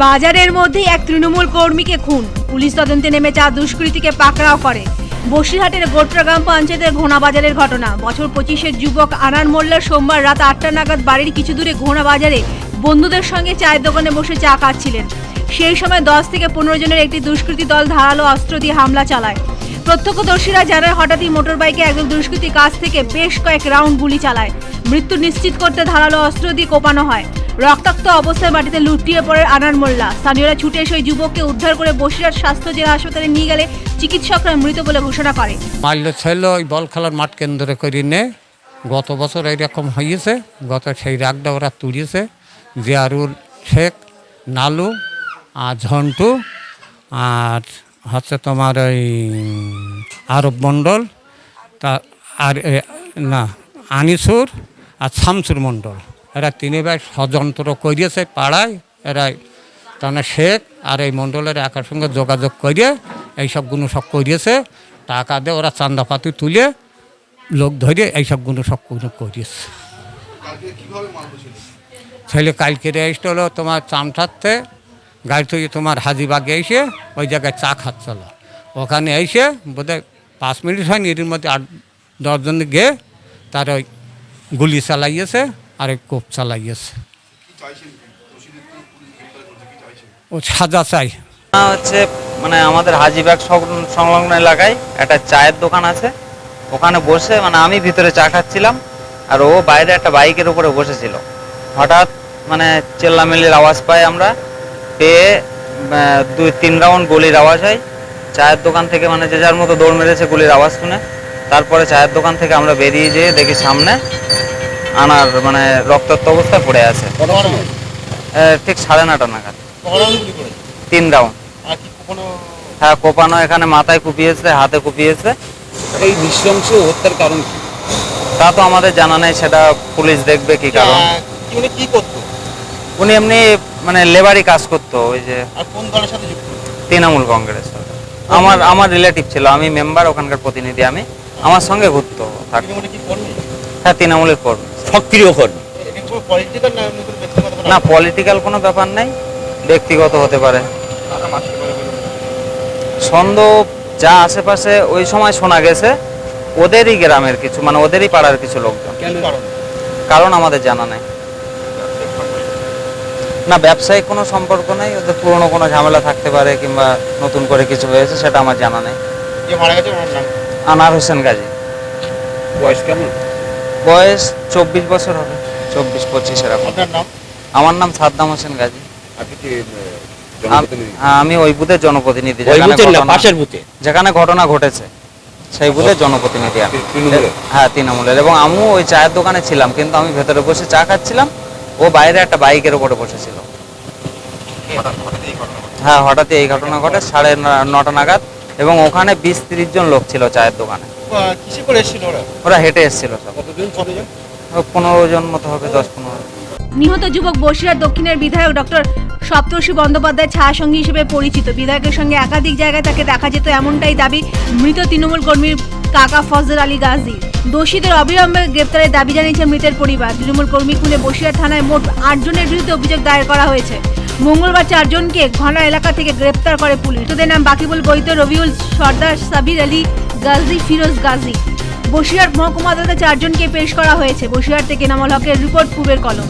বাজারের মধ্যেই এক তৃণমূল কর্মীকে খুন। পুলিশ তদন্তে নেমে চা দুষ্কৃতীকে পাকড়াও করে। বসিরহাটের গোট্রা গ্রাম পঞ্চায়েতের ঘোনা বাজারের ঘটনা। বছর পঁচিশের যুবক আনার মোল্লা সোমবার রাত আটটা নাগাদ বাড়ির কিছু দূরে ঘোনা বাজারে বন্ধুদের সঙ্গে চায়ের দোকানে বসে চা খাচ্ছিলেন। সেই সময় দশ থেকে পনেরো জনের একটি দুষ্কৃতী দল ধারালো অস্ত্র দিয়ে হামলা চালায়। প্রত্যক্ষদর্শীরা জানায়, হঠাৎই মোটরবাইকে একজন দুষ্কৃতী কাছ থেকে বেশ কয়েক রাউন্ড গুলি চালায়। মৃত্যু নিশ্চিত করতে ধারালো অস্ত্র দিয়ে কোপানো হয়। রক্তাক্ত অবস্থায় মাটিতে লুটিয়ে পড়ে আনার মোল্লা। স্থানীয়রা ছুটে এসে ওই যুবককে উদ্ধার করে বসিরহাট স্বাস্থ্য জেলা হাসপাতালে নিয়ে গেলে চিকিৎসকরা মৃত বলে ঘোষণা করে। মাল্য ছিল ওই বল খেলার মাঠ কেন্দ্রে করে নে। গত বছর এইরকম হয়েছে গত সেই রাগটা ওরা তুলিয়েছে জিয়ারুল শেখ, নালু, আর ঝন্টু, আর হচ্ছে তোমার ওই আরব মণ্ডল তা আর না আনিসুর আর শামসুর মণ্ডল। এরা তিনে ভাই ষযন্ত্র করিয়েছে পাড়ায় এরা তাহলে শেখ আর এই মণ্ডলের একার সঙ্গে যোগাযোগ করে এইসবগুলো সব করিয়েছে। টাকা দিয়ে ওরা চান্দাপাতি তুলে লোক ধরে এইসবগুলো সব কোনো করিয়েছে। ছেলে? কালকে এসে হলো তোমার চামঠাতে গাড়ি থেকে তোমার হাজিবাগে এসে ওই জায়গায় চা খাচ্ছিল ওখানে এসে বোধহয় পাঁচ মিনিট হয়নি এর মধ্যে আট দশজন গিয়ে তার ওই গুলি চালাইয়েছে আর ওই কোপ চালাইয়েছে। ও সাজা চাই। হচ্ছে মানে আমাদের হাজিবাগ সংল- সংলগ্ন এলাকায় একটা চায়ের দোকান আছে। ওখানে বসে মানে আমি ভিতরে চা খাচ্ছিলাম আর ও বাইরে একটা বাইকের উপরে বসেছিল। হঠাৎ মানে চেল্লামেলির আওয়াজ পাই আমরা। পেয়ে দুই তিন রাউন্ড গুলির আওয়াজ হয়। চায়ের দোকান থেকে মানে যে যার মতো দৌড় মেরেছে গুলির আওয়াজ শুনে। তারপরে চায়ের দোকান থেকে আমরা বেরিয়ে যেয়ে দেখি সামনে আনার মানে রক্তাক্ত অবস্থায় পড়ে আছে। ঠিক সাড়ে নটা নাগাদ। তিন রাউন্ড হ্যাঁ কোপানো এখানে মাথায় কুপিয়েছে হাতে কুপিয়েছে। এই নৃশংস হত্যার কারণ তা তো আমাদের জানা নেই সেটা পুলিশ দেখবে কি কারণ। কি উনি কি করতো? উনি এমনি মানে লেবারি কাজ করতো ওই যে আর কোন দলের সাথে যুক্ত? তৃণমূল কংগ্রেস আমার আমার রিলেটিভ ছিল আমি মেম্বার ওখানকার প্রতিনিধি আমি। আমার সঙ্গে ঘুরতো হ্যাঁ তৃণমূলের কর্মী। সক্রিয় কর্মী। না পলিটিক্যাল কোনো ব্যাপার? নেই ব্যক্তিগত হতে পারে। সন্দেহ যা আশেপাশে ওই সময় শোনা গেছে ওদেরই গ্রামের কিছু মানে ওদেরই পাড়ার কিছু লোকজন। কারণ আমাদের জানা নেই। না ব্যবসায়িক কোনো সম্পর্ক নেই ওদের পুরনো কোনো ঝামেলা থাকতে পারে কিংবা নতুন করে কিছু হয়েছে সেটা আমার জানা নেই। যে মারা গেছে ওনার নাম? আনার হোসেন গাজী। বয়স কেমন? বয়স চব্বিশ বছর হবে চব্বিশ পঁচিশ এরকম। আপনার নাম? আমার নাম সাদ্দাম হোসেন গাজী। আপনি কি আম- হ্যাঁ, আমি ওই বুথের জনপ্রতিনিধি ওই যেখানে বুথের না ঘটনা- পাশের বুথে? যেখানে ঘটনা ঘটেছে সেই বুথের জনপ্রতিনিধি আমি। তৃণমূলের? হ্যাঁ তৃণমূলের। এবং আমিও ওই চায়ের দোকানে ছিলাম কিন্তু আমি ভেতরে বসে চা খাচ্ছিলাম ও বাইরে একটা বাইকের উপরে বসেছিল। হ্যাঁ হঠাৎই এই ঘটনা ঘটে সাড়ে নটা নাগাদ এবং ওখানে বিশ তিরিশ জন লোক ছিল চায়ের দোকানে। ওরা? ওরা হেঁটে এসেছিল পনেরো জন মতো হবে দশ পনেরো নিহত যুবক বসিরহাট দক্ষিণের বিধায়ক ডক্টর সপ্তর্ষি বন্দ্যোপাধ্যায় ছায়া সঙ্গী হিসেবে পরিচিত। বিধায়কের সঙ্গে একাধিক জায়গায় তাকে দেখা যেত এমনটাই দাবি মৃত তৃণমূল কর্মীর কাকা ফজল আলী গাজী। দোষীদের অবিলম্বে গ্রেপ্তারের দাবি জানিয়েছে মৃতের পরিবার। তৃণমূল কর্মী খুলে বসিরহাট থানায় মোট আটজনের বিরুদ্ধে অভিযোগ দায়ের করা হয়েছে। মঙ্গলবার চারজনকে ঘনা এলাকা থেকে গ্রেপ্তার করে পুলিশ। তোদের নাম বাকিবুল বৈদ্য, রবিউল সর্দার, সাবির আলী, গাজী, ফিরোজ গাজী। বসিরহাট মহকুমা আদালতে চারজনকে পেশ করা হয়েছে। বসিরহাট থেকে নামল হকের রিপোর্ট পূবের কলম।